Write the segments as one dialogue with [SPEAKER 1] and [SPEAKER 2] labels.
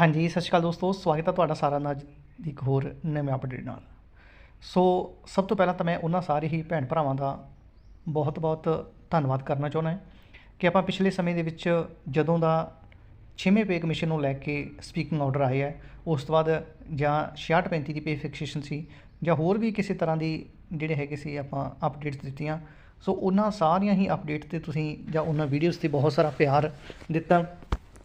[SPEAKER 1] ਹਾਂਜੀ, ਸਤਿ ਸ਼੍ਰੀ ਅਕਾਲ ਦੋਸਤੋ, ਸਵਾਗਤ ਹੈ ਤੁਹਾਡਾ ਸਾਰਿਆਂ ਦਾ ਦੀ ਇੱਕ ਹੋਰ ਨਵੇਂ ਅਪਡੇਟ ਨਾਲ। ਸੋ, ਸਭ ਤੋਂ ਪਹਿਲਾਂ ਤਾਂ ਮੈਂ ਉਹਨਾਂ ਸਾਰੇ ਹੀ ਭੈਣ ਭਰਾਵਾਂ ਦਾ ਬਹੁਤ-ਬਹੁਤ ਧੰਨਵਾਦ ਕਰਨਾ ਚਾਹੁੰਦਾ ਹਾਂ ਕਿ ਆਪਾਂ ਪਿਛਲੇ ਸਮੇਂ ਦੇ ਵਿੱਚ ਜਦੋਂ ਦਾ ਛੇਵੇਂ ਪੇ ਕਮਿਸ਼ਨ ਨੂੰ ਲੈ ਕੇ ਸਪੀਕਿੰਗ ਆਰਡਰ ਆਏ ਹੈ ਉਸ ਤੋਂ ਬਾਅਦ ਜਾਂ 6635 ਦੀ ਪੇ ਫਿਕਸੇਸ਼ਨ ਸੀ ਜਾਂ ਹੋਰ ਵੀ ਕਿਸੇ ਤਰ੍ਹਾਂ ਦੀ ਜਿਹੜੇ ਹੈਗੇ ਸੀ ਆਪਾਂ ਅਪਡੇਟਸ ਦਿੱਤੀਆਂ, ਸੋ ਉਹਨਾਂ ਸਾਰੀਆਂ ਹੀ ਅਪਡੇਟ ਤੇ ਤੁਸੀਂ ਜਾਂ ਉਹਨਾਂ ਵੀਡੀਓਜ਼ ਤੇ ਬਹੁਤ ਸਾਰਾ ਪਿਆਰ ਦਿੱਤਾ।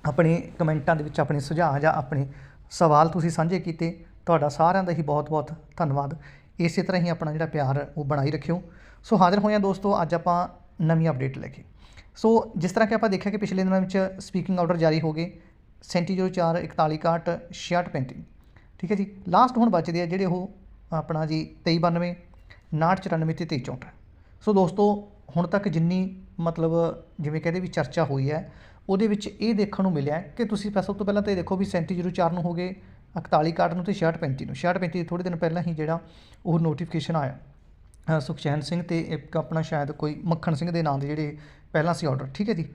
[SPEAKER 1] ਆਪਣੇ ਕਮੈਂਟਾਂ ਦੇ ਵਿੱਚ ਆਪਣੇ ਸੁਝਾਅ ਜਾਂ ਆਪਣੇ ਸਵਾਲ ਤੁਸੀਂ ਸਾਂਝੇ ਕੀਤੇ, ਤੁਹਾਡਾ ਸਾਰਿਆਂ ਦਾ ਹੀ ਬਹੁਤ-ਬਹੁਤ ਧੰਨਵਾਦ। ਇਸੇ ਤਰ੍ਹਾਂ ਹੀ ਆਪਣਾ ਜਿਹੜਾ ਪਿਆਰ, ਉਹ ਬਣਾਈ ਰੱਖਿਓ। ਸੋ ਹਾਜ਼ਰ ਹੋਏ ਹਾਂ ਦੋਸਤੋ, ਅੱਜ ਆਪਾਂ ਨਵੀਂ ਅਪਡੇਟ ਲੈ ਕੇ। ਸੋ ਜਿਸ ਤਰ੍ਹਾਂ ਕਿ ਆਪਾਂ ਦੇਖਿਆ ਕਿ ਪਿਛਲੇ ਦਿਨਾਂ ਵਿੱਚ ਸਪੀਕਿੰਗ ਆਰਡਰ ਜਾਰੀ ਹੋ ਗਏ 3704 4161 6635 ਠੀਕ ਹੈ ਜੀ? ਲਾਸਟ ਹੁਣ ਬਚਦੇ ਆ ਜਿਹੜੇ ਉਹ ਆਪਣਾ ਜੀ 2392 5994 ਤੇ 2364 ਸੋ ਦੋਸਤੋ, ਹੁਣ ਤੱਕ ਜਿੰਨੀ ਮਤਲਬ ਜਿਵੇਂ ਕਹਿੰਦੇ ਵੀ ਚਰਚਾ ਹੋਈ ਹੈ ਉਹਦੇ ਵਿੱਚ ਇਹ ਦੇਖਣ ਨੂੰ ਮਿਲਿਆ ਕਿ ਤੁਸੀਂ ਸਭ ਤੋਂ ਪਹਿਲਾਂ ਤਾਂ ਇਹ ਦੇਖੋ ਵੀ 3704 ਨੂੰ ਹੋ ਗਏ 4161 ਨੂੰ ਤੇ 6635 ਨੂੰ। 6635 ਥੋੜੇ ਦਿਨ ਪਹਿਲਾਂ ਹੀ ਜਿਹੜਾ ਉਹ ਨੋਟੀਫਿਕੇਸ਼ਨ ਆਇਆ। ਸੁਖਚੈਨ ਸਿੰਘ ਤੇ ਇੱਕ ਆਪਣਾ ਸ਼ਾਇਦ ਕੋਈ ਮੱਖਣ ਸਿੰਘ ਦੇ ਨਾਂ ਦੇ ਜਿਹੜੇ ਪਹਿਲਾਂ ਸੀ ਆਰਡਰ ਠੀਕ ਹੈ ਜੀ?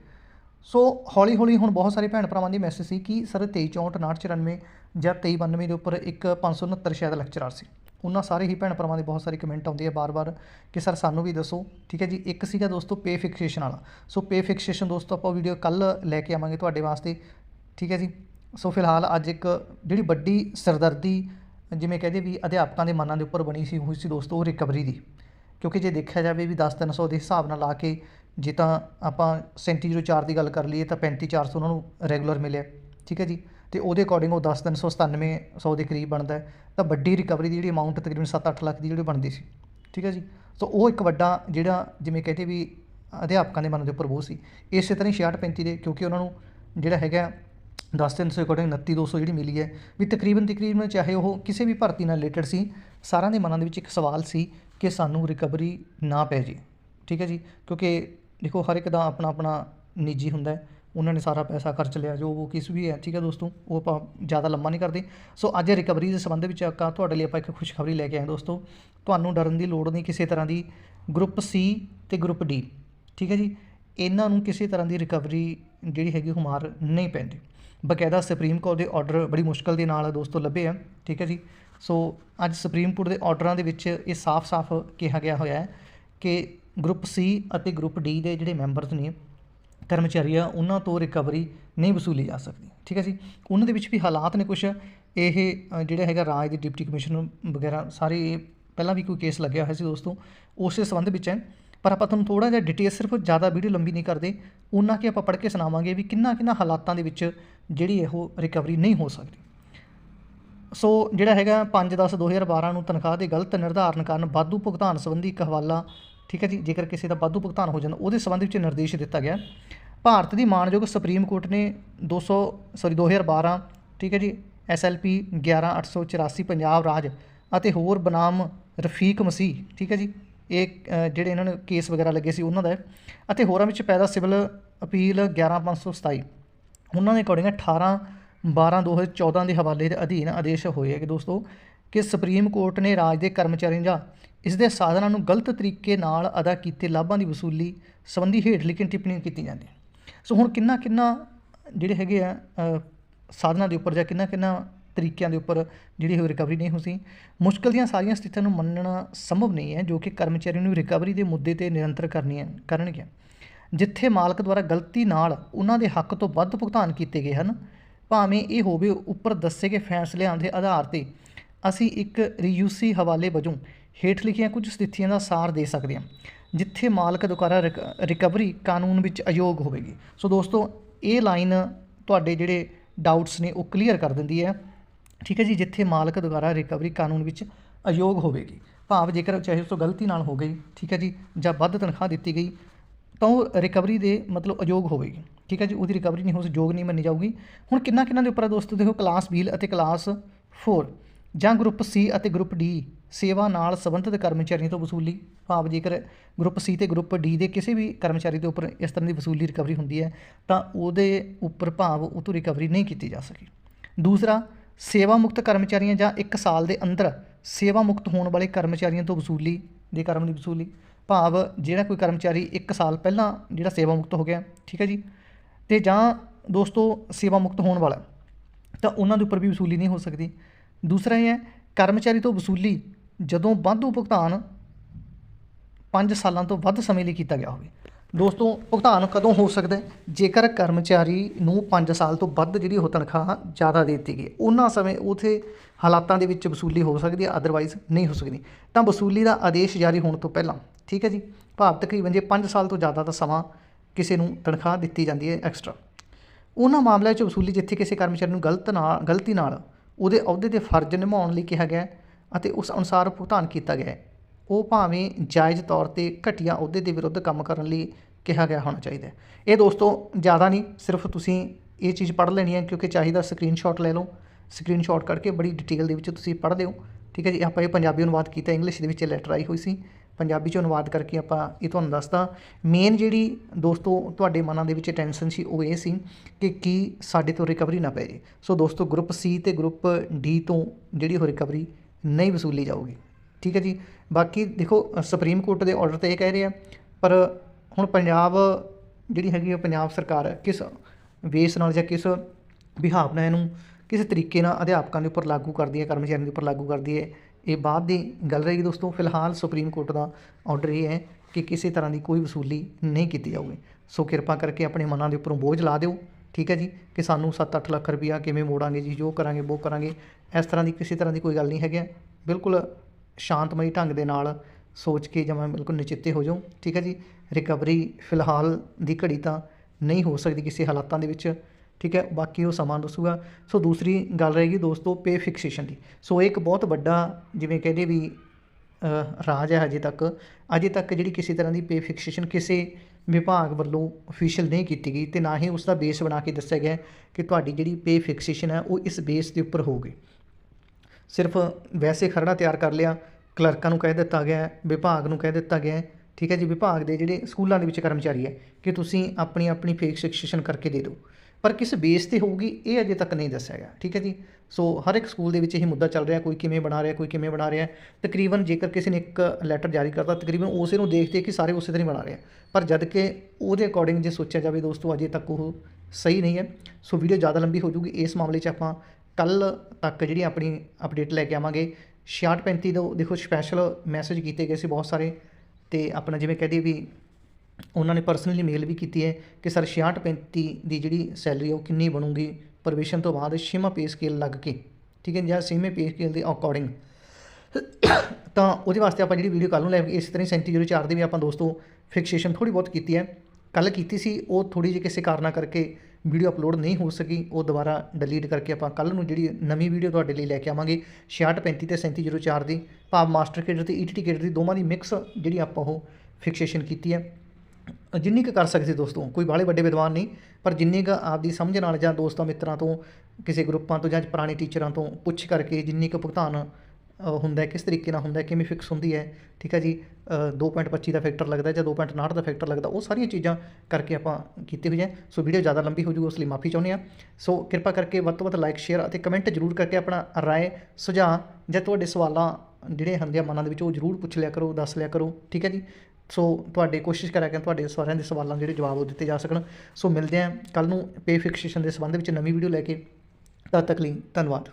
[SPEAKER 1] ਸੋ ਹੌਲੀ ਹੌਲੀ ਹੁਣ ਬਹੁਤ ਸਾਰੇ ਭੈਣ ਭਰਾਵਾਂ ਦੀ ਮੈਸੇਜ ਸੀ ਕਿ ਸਰ 2364 5994 ਜਾਂ 2392 ਦੇ ਉੱਪਰ ਇੱਕ 569 ਸ਼ਾਇਦ ਲੈਕਚਰਰ ਸੀ। ਉਹਨਾਂ ਸਾਰੇ ਹੀ ਭੈਣ ਭਰਾਵਾਂ ਦੇ ਬਹੁਤ ਸਾਰੇ ਕਮੈਂਟ ਆਉਂਦੇ ਆ ਬਾਰ-ਬਾਰ ਕਿ ਸਰ ਸਾਨੂੰ ਵੀ ਦੱਸੋ, ਠੀਕ ਹੈ ਜੀ? ਇੱਕ ਸੀਗਾ ਦੋਸਤੋ ਪੇ ਫਿਕਸੇਸ਼ਨ ਵਾਲਾ। ਸੋ ਪੇ ਫਿਕਸੇਸ਼ਨ ਦੋਸਤੋ ਆਪਾਂ ਵੀਡੀਓ ਕੱਲ ਲੈ ਕੇ ਆਵਾਂਗੇ ਤੁਹਾਡੇ ਵਾਸਤੇ, ਠੀਕ ਹੈ ਜੀ? ਸੋ ਫਿਲਹਾਲ ਅੱਜ ਇੱਕ ਜਿਹੜੀ ਵੱਡੀ ਸਰਦਰਦੀ, ਜਿਵੇਂ ਕਹਦੇ ਵੀ ਅਧਿਆਪਕਾਂ ਦੇ ਮਨਾਂ ਦੇ ਉੱਪਰ ਬਣੀ ਸੀ ਹੋਈ ਸੀ ਦੋਸਤੋ ਉਹ ਰਿਕਵਰੀ ਦੀ। ਕਿਉਂਕਿ ਜੇ ਦੇਖਿਆ ਜਾਵੇ ਵੀ 10 300 ਦੇ ਹਿਸਾਬ ਨਾਲ ਲਾ ਕੇ ਜੇ ਤਾਂ ਆਪਾਂ 3704 ਦੀ ਗੱਲ ਕਰ ਲਈਏ ਤਾਂ 35400 ਉਹਨਾਂ ਨੂੰ ਰੈਗੂਲਰ ਮਿਲਿਆ, ਠੀਕ ਹੈ ਜੀ? ਤੇ ਉਹਦੇ ਅਕੋਰਡਿੰਗ ਉਹ 10 397 100 ਦੇ ਕਰੀਬ ਬਣਦਾ ਤਾਂ ਵੱਡੀ ਰਿਕਵਰੀ ਦੀ ਜਿਹੜੀ ਅਮਾਉਂਟ ਤਕਰੀਬਨ 7-8 ਲੱਖ ਦੀ ਜਿਹੜੀ ਬਣਦੀ ਸੀ। ਠੀਕ ਹੈ ਜੀ? ਸੋ ਉਹ ਇੱਕ ਵੱਡਾ ਜਿਹੜਾ ਜਿਵੇਂ ਕਹਿੰਦੇ ਵੀ ਅਧਿਆਪਕਾਂ ਦੇ ਮਨ ਦੇ ਉੱਪਰ ਬੋਝ ਸੀ। ਇਸੇ ਤਰ੍ਹਾਂ ਹੀ 6635 ਦੇ, ਕਿਉਂਕਿ ਉਹਨਾਂ ਨੂੰ ਜਿਹੜਾ ਹੈਗਾ 10 300 ਅਕੋਰਡਿੰਗ 29 200 ਜਿਹੜੀ ਮਿਲੀ ਹੈ, ਵੀ ਤਕਰੀਬਨ ਤਕਰੀਬਨ ਚਾਹੇ ਉਹ ਕਿਸੇ ਵੀ ਭਰਤੀ ਨਾਲ ਰਿਲੇਟਡ ਸੀ, ਸਾਰਿਆਂ ਦੇ ਮਨਾਂ ਦੇ ਵਿੱਚ ਇੱਕ ਸਵਾਲ ਸੀ ਕਿ ਸਾਨੂੰ ਰਿਕਵਰੀ ਨਾ ਪੈ ਜੇ। ਠੀਕ ਹੈ ਜੀ? ਕਿਉਂਕਿ ਦੇਖੋ, ਹਰ ਇੱਕ ਦਾ ਆਪਣਾ ਆਪਣਾ ਨਿੱਜੀ ਹੁੰਦਾ ਹੈ। ਉਹਨਾਂ ਨੇ ਸਾਰਾ ਪੈਸਾ ਖਰਚ ਲਿਆ, ਜੋ ਉਹ ਕਿਸ ਵੀ ਹੈ, ਠੀਕ ਹੈ ਦੋਸਤੋ, ਉਹ ਆਪਾਂ ਜ਼ਿਆਦਾ ਲੰਮਾ ਨਹੀਂ ਕਰਦੇ। ਸੋ ਅੱਜ ਰਿਕਵਰੀ ਦੇ ਸੰਬੰਧ ਵਿੱਚ ਆਪਾਂ ਤੁਹਾਡੇ ਲਈ ਆਪਾਂ ਇੱਕ ਖੁਸ਼ਖਬਰੀ ਲੈ ਕੇ ਆਏ ਦੋਸਤੋ। ਤੁਹਾਨੂੰ ਡਰਨ ਦੀ ਲੋੜ ਨਹੀਂ ਕਿਸੇ ਤਰ੍ਹਾਂ ਦੀ। ਗਰੁੱਪ ਸੀ ਤੇ ਗਰੁੱਪ ਡੀ ਠੀਕ ਹੈ ਜੀ? ਇਹਨਾਂ ਨੂੰ ਕਿਸੇ ਤਰ੍ਹਾਂ ਦੀ ਰਿਕਵਰੀ ਜਿਹੜੀ ਹੈਗੀ ਹੁਮਾਰ ਨਹੀਂ ਪੈਂਦੀ। ਬਕਾਇਦਾ ਸੁਪਰੀਮ ਕੋਰਟ ਦੇ ਆਰਡਰ ਬੜੀ ਮੁਸ਼ਕਲ ਦੇ ਨਾਲ ਦੋਸਤੋ ਲੱਭੇ ਆ, ਠੀਕ ਹੈ ਜੀ? ਸੋ ਅੱਜ ਸੁਪਰੀਮ ਕੋਰਟ ਦੇ ਆਰਡਰਾਂ ਦੇ ਵਿੱਚ ਇਹ ਸਾਫ਼-ਸਾਫ਼ ਕਿਹਾ ਗਿਆ ਹੋਇਆ ਹੈ ਕਿ ਗਰੁੱਪ ਸੀ ਅਤੇ ਗਰੁੱਪ ਡੀ ਦੇ ਜਿਹੜੇ ਮੈਂਬਰਸ ਨੇ ਕਰਮਚਾਰੀ ਆ, ਉਹਨਾਂ ਤੋਂ ਰਿਕਵਰੀ ਨਹੀਂ ਵਸੂਲੀ ਜਾ ਸਕਦੀ। ਠੀਕ ਹੈ ਜੀ? ਉਹਨਾਂ ਦੇ ਵਿੱਚ ਵੀ ਹਾਲਾਤ ਨੇ ਕੁਝ ਇਹ ਜਿਹੜਾ ਹੈਗਾ ਰਾਜ ਦੇ ਡਿਪਟੀ ਕਮਿਸ਼ਨਰ ਵਗੈਰਾ, ਸਾਰੇ ਇਹ ਪਹਿਲਾਂ ਵੀ ਕੋਈ ਕੇਸ ਲੱਗਿਆ ਹੋਇਆ ਸੀ ਦੋਸਤੋ, ਉਸੇ ਸੰਬੰਧ ਵਿੱਚ ਹੈ। ਪਰ ਆਪਾਂ ਤੁਹਾਨੂੰ ਥੋੜਾ ਜਿਹਾ ਡਿਟੇਲ ਸਿਰਫ ਜ਼ਿਆਦਾ ਵੀਡੀਓ ਲੰਬੀ ਨਹੀਂ ਕਰਦੇ। ਉਹਨਾਂ ਕਿ ਆਪਾਂ ਪੜ੍ਹ ਕੇ ਸੁਣਾਵਾਂਗੇ ਵੀ ਕਿੰਨਾ ਕਿੰਨਾ ਹਾਲਾਤਾਂ ਦੇ ਵਿੱਚ ਜਿਹੜੀ ਇਹੋ ਰਿਕਵਰੀ ਨਹੀਂ ਹੋ ਸਕਦੀ। ਸੋ, ਜਿਹੜਾ ਹੈਗਾ 5/10/2012 ਨੂੰ ਤਨਖਾਹ ਦੇ ਗਲਤ ਨਿਰਧਾਰਨ ਕਾਰਨ ਵਾਧੂ ਭੁਗਤਾਨ ਸੰਬੰਧੀ ਇੱਕ ਹਵਾਲਾ ਠੀਕ ਹੈ ਜੀ, ਜੇਕਰ ਕਿਸੇ ਦਾ ਵਾਧੂ ਭੁਗਤਾਨ ਹੋ ਜਾਂਦਾ, ਉਹਦੇ ਸੰਬੰਧ ਵਿੱਚ ਨਿਰਦੇਸ਼ ਦਿੱਤਾ ਗਿਆ। ਭਾਰਤ ਦੀ ਮਾਣਯੋਗ ਸੁਪਰੀਮ ਕੋਰਟ ਨੇ 200 ਸੌਰੀ 2012 ਠੀਕ ਹੈ ਜੀ ਐਸਐਲਪੀ 11884 ਪੰਜਾਬ ਰਾਜ ਅਤੇ ਹੋਰ ਬਨਾਮ ਰਫੀਕ ਮਸੀਹ, ਠੀਕ ਹੈ ਜੀ, ਇਹ ਜਿਹੜੇ ਇਹਨਾਂ ਨੂੰ ਕੇਸ ਵਗੈਰਾ ਲੱਗੇ ਸੀ ਉਹਨਾਂ ਦਾ ਅਤੇ ਹੋਰਾਂ ਵਿੱਚ ਪੈਦਾ ਸਿਵਲ ਅਪੀਲ 11527 ਉਹਨਾਂ ਦੇ ਅਕੋਰਡਿੰਗ 18 12 2014 ਦੇ ਹਵਾਲੇ ਦੇ ਅਧੀਨ ਆਦੇਸ਼ ਹੋਏ ਹੈ ਕਿ ਦੋਸਤੋ। ਕਿ ਸੁਪਰੀਮ ਕੋਰਟ ਨੇ ਰਾਜ ਦੇ ਕਰਮਚਾਰੀਆਂ ਜਾਂ ਇਸ ਦੇ ਸਾਧਨਾਂ ਨੂੰ ਗਲਤ ਤਰੀਕੇ ਨਾਲ ਅਦਾ ਕੀਤੇ ਲਾਭਾਂ ਦੀ ਵਸੂਲੀ ਸੰਬੰਧੀ ਹੇਠ ਲਿਖੀ ਟਿੱਪਣੀਆਂ ਕੀਤੀ ਜਾਂਦੀਆਂ ਸੋ ਹੁਣ ਕਿੰਨਾ ਕਿੰਨਾ ਜਿਹੜੇ ਹੈਗੇ ਆ ਸਾਧਨਾਂ ਦੇ ਉੱਪਰ ਜਾਂ ਕਿੰਨਾ ਕਿੰਨਾ ਤਰੀਕਿਆਂ ਦੇ ਉੱਪਰ ਜਿਹੜੀ ਹੋਈ ਰਿਕਵਰੀ ਨਹੀਂ ਹੋ ਸੀ ਮੁਸ਼ਕਲ ਦੀਆਂ ਸਾਰੀਆਂ ਸਥਿਤੀਆਂ ਨੂੰ ਮੰਨਣਾ ਸੰਭਵ ਨਹੀਂ ਹੈ ਜੋ ਕਿ ਕਰਮਚਾਰੀ ਨੂੰ ਰਿਕਵਰੀ ਦੇ ਮੁੱਦੇ ਤੇ ਨਿਰੰਤਰ ਕਰਨੀਆਂ, ਕਰਨਗੀਆਂ। ਜਿੱਥੇ ਮਾਲਕ ਦੁਆਰਾ ਗਲਤੀ ਨਾਲ ਉਹਨਾਂ ਦੇ ਹੱਕ ਤੋਂ ਵੱਧ ਭੁਗਤਾਨ ਕੀਤੇ ਗਏ ਹਨ, ਭਾਵੇਂ ਇਹ ਹੋਵੇ ਉੱਪਰ ਦੱਸੇ ਗਏ ਫੈਸਲਿਆਂ ਦੇ ਆਧਾਰ ਤੇ ਅਸੀਂ ਇੱਕ ਰੀਯੂਸੀ ਹਵਾਲੇ ਵਜੋਂ ਹੇਠ ਲਿਖੀਆਂ ਕੁਝ ਸਥਿਤੀਆਂ ਦਾ ਸਾਰ ਦੇ ਸਕਦੇ ਹਾਂ, ਜਿੱਥੇ ਮਾਲਕ ਦੁਆਰਾ ਰਿਕ- ਰਿਕਵਰੀ ਕਾਨੂੰਨ ਵਿੱਚ ਅਯੋਗ ਹੋਵੇਗੀ। ਸੋ ਦੋਸਤੋ, ਇਹ ਲਾਈਨ ਤੁਹਾਡੇ ਜਿਹੜੇ ਡਾਊਟਸ ਨੇ ਉਹ ਕਲੀਅਰ ਕਰ ਦਿੰਦੀ ਹੈ। ਠੀਕ ਹੈ ਜੀ, ਜਿੱਥੇ ਮਾਲਕ ਦੁਆਰਾ ਰਿਕਵਰੀ ਕਾਨੂੰਨ ਵਿੱਚ ਅਯੋਗ ਹੋਵੇਗੀ। ਭਾਵ ਜੇਕਰ ਚਾਹੇ ਉਸ ਤੋਂ ਗਲਤੀ ਨਾਲ ਹੋ ਗਈ, ਠੀਕ ਹੈ ਜੀ, ਜਾਂ ਵੱਧ ਤਨਖਾਹ ਦਿੱਤੀ ਗਈ, ਤਾਂ ਉਹ ਰਿਕਵਰੀ ਦੇ ਮਤਲਬ ਅਯੋਗ ਹੋਵੇਗੀ। ਠੀਕ ਹੈ ਜੀ, ਉਹਦੀ ਰਿਕਵਰੀ ਨਹੀਂ ਹੋ ਯੋਗ ਨਹੀਂ ਮੰਨੀ ਜਾਊਗੀ। ਹੁਣ ਕਿੰਨਾ ਕਿੰਨਾ ਦੇ ਉੱਪਰ ਹੈ ਦੋਸਤੋ, ਦੇਖੋ ਕਲਾਸ ਬੀ ਅਤੇ ਕਲਾਸ 4 ਜਾਂ ਗਰੁੱਪ ਸੀ ਅਤੇ ਗਰੁੱਪ ਡੀ ਸੇਵਾ ਨਾਲ ਸੰਬੰਧਿਤ ਕਰਮਚਾਰੀਆਂ ਤੋਂ ਵਸੂਲੀ, ਭਾਵ ਜੇਕਰ ਗਰੁੱਪ ਸੀ ਤੇ ਗਰੁੱਪ ਡੀ ਦੇ ਕਿਸੇ ਵੀ ਕਰਮਚਾਰੀ ਦੇ ਉੱਪਰ ਇਸ ਤਰ੍ਹਾਂ ਦੀ ਵਸੂਲੀ ਰਿਕਵਰੀ ਹੁੰਦੀ ਹੈ, ਤਾਂ ਉਹਦੇ ਉੱਪਰ ਭਾਵ ਉਹ ਤੋਂ ਰਿਕਵਰੀ ਨਹੀਂ ਕੀਤੀ ਜਾ ਸਕੀ। ਦੂਸਰਾ, ਸੇਵਾ ਮੁਕਤ ਕਰਮਚਾਰੀਆਂ ਜਾਂ 1 ਸਾਲ ਦੇ ਅੰਦਰ ਸੇਵਾ ਮੁਕਤ ਹੋਣ ਵਾਲੇ ਕਰਮਚਾਰੀਆਂ ਤੋਂ ਵਸੂਲੀ ਦੇ ਕਰਮ ਦੀ ਵਸੂਲੀ, ਭਾਵ ਜਿਹੜਾ ਕੋਈ ਕਰਮਚਾਰੀ 1 ਸਾਲ ਪਹਿਲਾਂ ਜਿਹੜਾ ਸੇਵਾ ਮੁਕਤ ਹੋ ਗਿਆ, ਠੀਕ ਹੈ ਜੀ? ਤੇ ਜਾਂ ਦੋਸਤੋ, ਸੇਵਾ ਮੁਕਤ ਹੋਣ ਵਾਲਾ, ਤਾਂ ਉਹਨਾਂ ਦੇ ਉੱਪਰ ਵੀ ਵਸੂਲੀ ਨਹੀਂ ਹੋ ਸਕਦੀ। ਦੂਸਰਾ ਇਹ ਹੈ, ਕਰਮਚਾਰੀ ਤੋਂ ਵਸੂਲੀ ਜਦੋਂ ਵਾਧੂ ਭੁਗਤਾਨ 5 ਸਾਲਾਂ ਤੋਂ ਵੱਧ ਸਮੇਂ ਲਈ ਕੀਤਾ ਗਿਆ ਹੋਵੇ। ਦੋਸਤੋ, ਭੁਗਤਾਨ ਕਦੋਂ ਹੋ ਸਕਦਾ ਜੇਕਰ ਕਰਮਚਾਰੀ ਨੂੰ 5 ਸਾਲ ਤੋਂ ਵੱਧ ਜਿਹੜੀ ਉਹ ਤਨਖਾਹ ਜ਼ਿਆਦਾ ਦੇ ਦਿੱਤੀ ਗਈ ਉਹਨਾਂ ਸਮੇਂ ਉਥੇ ਹਾਲਾਤਾਂ ਦੇ ਵਿੱਚ ਵਸੂਲੀ ਹੋ ਸਕਦੀ ਹੈ ਅਦਰਵਾਈਜ਼ ਨਹੀਂ ਹੋ ਸਕਦੀ। ਤਾਂ ਵਸੂਲੀ ਦਾ ਆਦੇਸ਼ ਜਾਰੀ ਹੋਣ ਤੋਂ ਪਹਿਲਾਂ, ਠੀਕ ਹੈ ਜੀ? ਭਾਵ ਤਕਰੀਬਨ ਜੇ 5 ਸਾਲ ਤੋਂ ਜ਼ਿਆਦਾ ਦਾ ਸਮਾਂ ਕਿਸੇ ਨੂੰ ਤਨਖਾਹ ਦਿੱਤੀ ਜਾਂਦੀ ਹੈ ਐਕਸਟਰਾ ਉਹਨਾਂ ਮਾਮਲਿਆਂ 'ਚ ਵਸੂਲੀ ਜਿੱਥੇ ਕਿਸੇ ਕਰਮਚਾਰੀ ਨੂੰ ਗਲਤ ਨਾਲ ਗਲਤੀ ਨਾਲ ਉਹਦੇ ਅਹੁਦੇ ਦੇ ਫਰਜ਼ ਨਿਭਾਉਣ ਲਈ ਕਿਹਾ ਗਿਆ ਅਤੇ ਉਸ ਅਨੁਸਾਰ ਭੁਗਤਾਨ ਕੀਤਾ ਗਿਆ। ਉਹ ਭਾਵੇਂ ਜਾਇਜ਼ ਤੌਰ ਤੇ ਘਟੀਆ ਅਹੁਦੇ ਦੇ ਵਿਰੁੱਧ ਕੰਮ ਕਰਨ ਲਈ ਕਿਹਾ ਗਿਆ ਹੋਣਾ ਚਾਹੀਦਾ ਇਹ ਦੋਸਤੋ, ਜ਼ਿਆਦਾ ਨਹੀਂ, ਸਿਰਫ ਤੁਸੀਂ ਇਹ ਚੀਜ਼ ਪੜ੍ਹ ਲੈਣੀ ਹੈ ਕਿਉਂਕਿ ਚਾਹੀਦਾ ਸਕਰੀਨਸ਼ਾਟ ਲੈ ਲਓ। ਸਕਰੀਨਸ਼ਾਟ ਕਰਕੇ ਬੜੀ ਡਿਟੇਲ ਦੇ ਵਿੱਚ ਤੁਸੀਂ ਪੜ੍ਹ ਲਿਓ। ਠੀਕ ਹੈ ਜੀ, ਆਪਾਂ ਇਹ ਪੰਜਾਬੀ ਅਨੁਵਾਦ ਕੀਤਾ ਇੰਗਲਿਸ਼ ਦੇ ਵਿੱਚ ਲੈਟਰ ਆਈ ਹੋਈ ਸੀ। ਪੰਜਾਬੀ ਚ ਅਨੁਵਾਦ ਕਰਕੇ ਆਪਾਂ ਇਹ ਤੁਹਾਨੂੰ ਦੱਸਦਾ। ਮੇਨ ਜਿਹੜੀ ਦੋਸਤੋ ਤੁਹਾਡੇ ਮਨਾਂ ਦੇ ਵਿੱਚ ਟੈਨਸ਼ਨ ਸੀ ਉਹ ਇਹ ਸੀ ਕਿ ਕੀ ਸਾਡੇ ਤੋਂ ਰਿਕਵਰੀ ਨਾ ਪੈ ਪਏ ਸੋ ਦੋਸਤੋ ਗਰੁੱਪ ਸੀ ਤੇ ਗਰੁੱਪ ਡੀ ਤੋਂ ਜਿਹੜੀ ਉਹ ਰਿਕਵਰੀ ਨਹੀਂ ਵਸੂਲੀ ਜਾਊਗੀ। ਠੀਕ ਹੈ ਜੀ? ਬਾਕੀ ਦੇਖੋ ਸੁਪਰੀਮ ਕੋਰਟ ਦੇ ਆਰਡਰ ਤੇ ਇਹ ਕਹਿ ਰਹੇ ਆ, ਪਰ ਹੁਣ ਪੰਜਾਬ ਜਿਹੜੀ ਹੈਗੀ ਆ ਪੰਜਾਬ ਸਰਕਾਰ ਕਿਸ ਵੇਸ ਨਾਲ ਜਾਂ ਕਿਸ ਵਿਹਾਰ ਨਾਲ ਇਹਨੂੰ ਕਿਸ ਤਰੀਕੇ ਨਾਲ ਅਧਿਆਪਕਾਂ ਦੇ ਉੱਪਰ ਲਾਗੂ ਕਰਦੀ ਹੈ, ਕਰਮਚਾਰੀਆਂ ਦੇ ਉੱਪਰ ਲਾਗੂ ਕਰਦੀ ਹੈ ਇਹ ਬਾਅਦ ਦੀ ਗੱਲ ਰਹੇਗੀ ਦੋਸਤੋ, ਫਿਲਹਾਲ ਸੁਪਰੀਮ ਕੋਰਟ ਦਾ ਆਰਡਰ ਇਹ ਹੈ ਕਿ ਕਿਸੇ ਤਰ੍ਹਾਂ ਦੀ ਕੋਈ ਵਸੂਲੀ ਨਹੀਂ ਕੀਤੀ ਜਾਊਗੀ। ਸੋ ਕਿਰਪਾ ਕਰਕੇ ਆਪਣੇ ਮਨਾਂ ਦੇ ਉੱਪਰੋਂ ਬੋਝ ਲਾ ਦਿਓ, ਠੀਕ ਹੈ ਜੀ? ਕਿ ਸਾਨੂੰ 7-8 ਲੱਖ ਰੁਪਈਆ ਕਿਵੇਂ ਮੋੜਾਂਗੇ ਜੀ, ਜੋ ਕਰਾਂਗੇ, ਉਹ ਕਰਾਂਗੇ। ਇਸ ਤਰ੍ਹਾਂ ਦੀ ਕਿਸੇ ਤਰ੍ਹਾਂ ਦੀ ਕੋਈ ਗੱਲ ਨਹੀਂ ਹੈਗੀ। ਬਿਲਕੁਲ ਸ਼ਾਂਤਮਈ ਢੰਗ ਦੇ ਨਾਲ ਸੋਚ ਕੇ ਜਮਾਂ ਬਿਲਕੁਲ ਨਿਚਿੱਤੇ ਹੋ ਜਾਓ, ਠੀਕ ਹੈ ਜੀ? ਰਿਕਵਰੀ ਫਿਲਹਾਲ ਦੀ ਘੜੀ ਤਾਂ ਨਹੀਂ ਹੋ ਸਕਦੀ ਕਿਸੇ ਹਾਲਾਤਾਂ ਦੇ ਵਿੱਚ। ਠੀਕ ਹੈ ਬਾਕੀ ਉਹ ਸਮਾਂ ਦੱਸੂਗਾ। ਸੋ ਦੂਸਰੀ ਗੱਲ ਰਹੇਗੀ ਦੋਸਤੋ ਪੇ ਫਿਕਸੇਸ਼ਨ ਦੀ। ਸੋ ਇਹ ਇੱਕ ਬਹੁਤ ਵੱਡਾ ਜਿਵੇਂ ਕਹਿੰਦੇ ਵੀ ਰਾਜ ਹੈ ਹਜੇ ਤੱਕ। ਅਜੇ ਤੱਕ ਜਿਹੜੀ ਕਿਸੇ ਤਰ੍ਹਾਂ ਦੀ ਪੇ ਫਿਕਸੇਸ਼ਨ ਕਿਸੇ ਵਿਭਾਗ ਵੱਲੋਂ ਅਫੀਸ਼ੀਅਲ ਨਹੀਂ ਕੀਤੀ ਗਈ ਤੇ ਨਾ ਹੀ ਉਸ ਦਾ ਬੇਸ ਬਣਾ ਕੇ ਦੱਸਿਆ ਗਿਆ ਕਿ ਤੁਹਾਡੀ ਜਿਹੜੀ ਪੇ ਫਿਕਸੇਸ਼ਨ ਹੈ ਉਹ ਇਸ ਬੇਸ ਦੇ ਉੱਪਰ ਹੋਊਗੀ। ਸਿਰਫ ਵੈਸੇ ਖਰੜਾ ਤਿਆਰ ਕਰ ਲਿਆ ਕਲਰਕਾਂ ਨੂੰ ਕਹਿ ਦਿੱਤਾ ਗਿਆ ਵਿਭਾਗ ਨੂੰ ਕਹਿ ਦਿੱਤਾ ਗਿਆ ਹੈ, ਠੀਕ ਹੈ ਜੀ ਵਿਭਾਗ ਦੇ ਜਿਹੜੇ ਸਕੂਲਾਂ ਦੇ ਵਿੱਚ ਕਰਮਚਾਰੀ ਹੈ ਕਿ ਤੁਸੀਂ ਆਪਣੀ ਆਪਣੀ ਫੇਕ ਫਿਕਸੇਸ਼ਨ ਕਰਕੇ ਦੇ ਦਿਓ। ਪਰ ਕਿਸ ਬੇਸ ਤੇ ਹੋਊਗੀ, ਇਹ ਅਜੇ ਤੱਕ ਨਹੀਂ ਦੱਸਿਆ ਗਿਆ। ਠੀਕ ਹੈ ਜੀ? ਸੋ ਹਰ ਇੱਕ ਸਕੂਲ ਦੇ ਵਿੱਚ ਇਹ ਮੁੱਦਾ ਚੱਲ ਰਿਹਾ, ਕੋਈ ਕਿਵੇਂ ਬਣਾ ਰਿਹਾ, ਕੋਈ ਕਿਵੇਂ ਬਣਾ ਰਿਹਾ। ਤਕਰੀਬਨ ਜੇਕਰ ਕਿਸੇ ਨੇ ਇੱਕ ਲੈਟਰ ਜਾਰੀ ਕਰਤਾ, ਤਕਰੀਬਨ ਉਸੇ ਨੂੰ ਦੇਖਦੇ ਕਿ ਸਾਰੇ ਉਸੇ ਤਰ੍ਹਾਂ ਹੀ ਬਣਾ ਰਹੇ। ਆ ਪਰ ਜਦ ਕਿ ਉਹਦੇ ਅਕੋਰਡਿੰਗ ਜੇ ਸੋਚਿਆ ਜਾਵੇ ਦੋਸਤੋ, ਅਜੇ ਤੱਕ ਉਹ ਸਹੀ ਨਹੀਂ ਹੈ। ਸੋ ਵੀਡੀਓ ਜ਼ਿਆਦਾ ਲੰਬੀ ਹੋ ਜੂਗੀ ਇਸ ਮਾਮਲੇ 'ਚ ਆਪਾਂ ਕੱਲ ਤੱਕ ਜਿਹੜੀ ਆਪਣੀ ਅਪਡੇਟ ਲੈ ਕੇ ਆਵਾਂਗੇ। 6635 ਤੋਂ ਦੇਖੋ ਸਪੈਸ਼ਲ ਮੈਸੇਜ ਕੀਤੇ ਗਏ ਸੀ ਬਹੁਤ ਸਾਰੇ। ਤੇ ਆਪਣਾ ਜਿਵੇਂ ਕਹਦੇ ਵੀ ਉਹਨਾਂ ਨੇ ਪਰਸਨਲੀ ਮੇਲ ਵੀ ਕੀਤੀ ਹੈ ਕਿ ਸਰ 6635 ਦੀ ਜਿਹੜੀ ਸੈਲਰੀ ਉਹ ਕਿੰਨੀ ਬਣੂਗੀ ਪ੍ਰੋਬੇਸ਼ਨ ਤੋਂ ਬਾਅਦ ਛੇਵਾਂ ਪੇ ਸਕੇਲ ਲੱਗ ਕੇ, ਠੀਕ ਹੈ ਜਾਂ ਛੇਵੇਂ ਪੇ ਸਕੇਲ ਦੇ ਅਕੋਰਡਿੰਗ ਤਾਂ ਉਹਦੇ ਵਾਸਤੇ ਆਪਾਂ ਜਿਹੜੀ ਵੀਡੀਓ ਕੱਲ ਨੂੰ ਲੈ ਕੇ ਇਸ ਤਰ੍ਹਾਂ ਹੀ 3704 ਦੀ ਵੀ ਆਪਾਂ ਦੋਸਤੋ ਫਿਕਸੇਸ਼ਨ ਥੋੜੀ ਬਹੁਤ ਕੀਤੀ ਹੈ। ਕੱਲ ਕੀਤੀ ਸੀ, ਉਹ ਥੋੜੀ ਜਿਹੀ ਕਿਸੇ ਕਾਰਨਾ ਕਰਕੇ ਵੀਡੀਓ ਅਪਲੋਡ ਨਹੀਂ ਹੋ ਸਕੀ, ਉਹ ਦੁਬਾਰਾ ਡਿਲੀਟ ਕਰਕੇ ਆਪਾਂ ਕੱਲ ਨੂੰ ਜਿਹੜੀ ਨਵੀਂ ਵੀਡੀਓ ਤੁਹਾਡੇ ਲਈ ਲੈ ਕੇ ਆਵਾਂਗੇ 6635 ਤੇ 3704 ਦੀ, ਭਾਵ ਮਾਸਟਰ ਕੇਡਰ ਤੇ ਈਟੀਟੀ ਕੇਡਰ ਦੀ ਦੋਵਾਂ ਦੀ ਮਿਕਸ ਜਿਹੜੀ ਆਪਾਂ ਉਹ ਫਿਕਸੇਸ਼ਨ ਕੀਤੀ ਹੈ। ਜਿੰਨੀ ਕੁ ਕਰ ਸਕਦੇ ਦੋਸਤੋ ਕੋਈ ਬਾਹਲੇ ਵੱਡੇ ਵਿਦਵਾਨ ਨਹੀਂ ਪਰ ਜਿੰਨੀ ਕੁ ਆਪਦੀ ਸਮਝ ਨਾਲ ਜਾਂ ਦੋਸਤਾਂ ਮਿੱਤਰਾਂ ਤੋਂ ਕਿਸੇ ਗਰੁੱਪਾਂ ਤੋਂ ਜਾਂ ਪੁਰਾਣੇ ਟੀਚਰਾਂ ਤੋਂ ਪੁੱਛ ਕਰਕੇ ਜਿੰਨੀ ਕੁ ਭੁਗਤਾਨ ਹੁੰਦਾ ਕਿਸ ਤਰੀਕੇ ਨਾਲ ਹੁੰਦਾ ਕਿਵੇਂ ਫਿਕਸ ਹੁੰਦੀ ਹੈ ਠੀਕ ਹੈ ਜੀ ਅ, 2.25 ਦਾ ਫੈਕਟਰ ਲੱਗਦਾ ਜਾਂ 2.59 ਦਾ ਫੈਕਟਰ ਲੱਗਦਾ ਉਹ ਸਾਰੀਆਂ ਚੀਜ਼ਾਂ ਕਰਕੇ ਆਪਾਂ ਕੀਤੇ ਹੋਏ ਹੈ। ਸੋ ਵੀਡੀਓ ਜ਼ਿਆਦਾ ਲੰਬੀ ਹੋ ਜੂਗੀ ਉਸ ਲਈ ਮਾਫੀ ਚਾਹੁੰਦੇ ਆ ਸੋ ਕਿਰਪਾ ਕਰਕੇ ਵੱਧ ਤੋਂ ਵੱਧ ਲਾਈਕ ਸ਼ੇਅਰ ਅਤੇ ਕਮੈਂਟ ਜ਼ਰੂਰ ਕਰਕੇ ਆਪਣਾ ਰਾਏ ਸੁਝਾਅ ਜਾਂ ਤੁਹਾਡੇ ਸਵਾਲਾਂ ਜਿਹੜੇ ਹੁੰਦੇ ਆ ਮਨਾਂ ਦੇ ਵਿੱਚ ਉਹ ਜ਼ਰੂਰ ਪੁੱਛ ਲਿਆ ਕਰੋ ਦੱਸ ਲਿਆ ਕਰੋ ਠੀਕ ਹੈ ਜੀ। ਸੋ ਤੁਹਾਡੇ ਕੋਸ਼ਿਸ਼ ਕਰਿਆ ਕਿ ਤੁਹਾਡੇ ਸਾਰਿਆਂ ਦੇ ਸਵਾਲਾਂ ਦੇ ਜਿਹੜੇ ਜਵਾਬ ਉਹ ਦਿੱਤੇ ਜਾ ਸਕਣ। ਸੋ ਮਿਲਦੇ ਹਾਂ ਕੱਲ ਨੂੰ ਪੇ ਫਿਕਸੇਸ਼ਨ ਦੇ ਸੰਬੰਧ ਵਿੱਚ ਨਵੀਂ ਵੀਡੀਓ ਲੈ ਕੇ। ਤਦ ਤੱਕ ਲਈ ਧੰਨਵਾਦ।